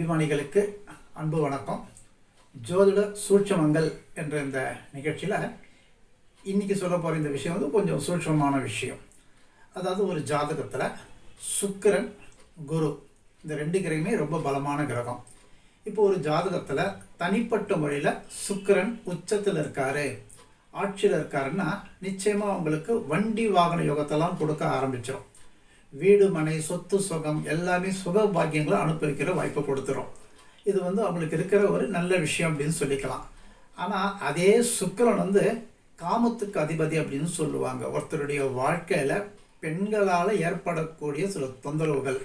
அபிமானிகளுக்கு அன்பு வணக்கம். ஜோதிட சூட்சமங்கள் என்ற இந்த நிகழ்ச்சியில் இன்னைக்கு சொல்ல போகிற இந்த விஷயம் வந்து கொஞ்சம் சூட்சமான விஷயம். அதாவது ஒரு ஜாதகத்தில் சுக்கிரன் குரு இந்த ரெண்டு கிரகமே ரொம்ப பலமான கிரகம். இப்போ ஒரு ஜாதகத்தில் தனிப்பட்ட முறையில் சுக்கிரன் உச்சத்தில் இருக்காரு ஆட்சியில் இருக்காருன்னா நிச்சயமாக அவங்களுக்கு வண்டி வாகன யோகத்தெல்லாம் கொடுக்க ஆரம்பிச்சிடும் வீடு மனை சொத்து சுகம் எல்லாமே சுக பாக்கியங்களை அனுபவிக்கிற வாய்ப்பை கொடுத்துரும். இது வந்து அவங்களுக்கு இருக்கிற ஒரு நல்ல விஷயம் அப்படின்னு சொல்லிக்கலாம். ஆனால் அதே சுக்கரன் வந்து காமத்துக்கு அதிபதி அப்படின்னு சொல்லுவாங்க. ஒருத்தருடைய வாழ்க்கையில் பெண்களால் ஏற்படக்கூடிய சில தொந்தரவுகள்.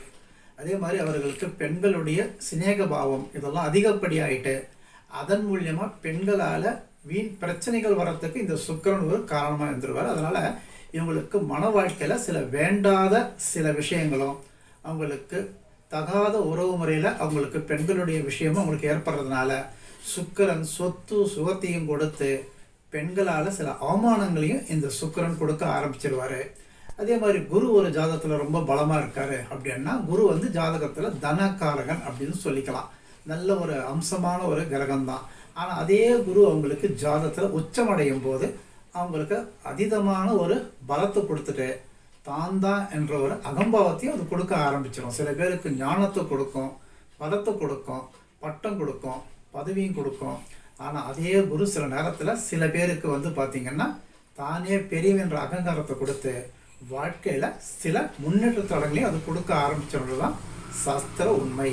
அதே மாதிரி அவர்களுக்கு பெண்களுடைய சிநேக பாவம் இதெல்லாம் அதிகப்படியாயிட்டு அதன் மூலியமாக பெண்களால் வீண் பிரச்சனைகள் வர்றதுக்கு இந்த சுக்கரன் ஒரு காரணமாக இருந்துருவார். அதனால் இவங்களுக்கு மன வாழ்க்கையில் சில வேண்டாத சில விஷயங்களும் அவங்களுக்கு தகாத உறவு முறையில் அவங்களுக்கு பெண்களுடைய விஷயமும் அவங்களுக்கு ஏற்படுறதுனால சுக்கிரன் சொத்து சுகத்தையும் கொடுத்து பெண்களால் சில அவமானங்களையும் இந்த சுக்கிரன் கொடுக்க ஆரம்பிச்சிருவார். அதே மாதிரி குரு ஒரு ஜாதகத்தில் ரொம்ப பலமாக இருக்கார் அப்படின்னா குரு வந்து ஜாதகத்தில் தனக்காரகன் அப்படின்னு சொல்லிக்கலாம். நல்ல ஒரு அம்சமான ஒரு கிரகம் தான் ஆனால் அதே குரு அவங்களுக்கு ஜாதகத்தில் உச்சமடையும் போது அவங்களுக்கு அதீதமான ஒரு பலத்தை கொடுத்துட்டு தான் தான் என்ற ஒரு அகம்பாவத்தையும் அது கொடுக்க ஆரம்பிச்சிடும் சில பேருக்கு ஞானத்தை கொடுக்கும் பதத்தை கொடுக்கும் பட்டம் கொடுக்கும் பதவியும் கொடுக்கும். ஆனால் அதே குரு சில நேரத்தில் சில பேருக்கு வந்து பார்த்திங்கன்னா தானே பெரியவன்ற அகங்காரத்தை கொடுத்து வாழ்க்கையில் சில முன்னேற்ற தடங்களையும் அது கொடுக்க ஆரம்பிச்சிடுறது தான் சாஸ்திர உண்மை.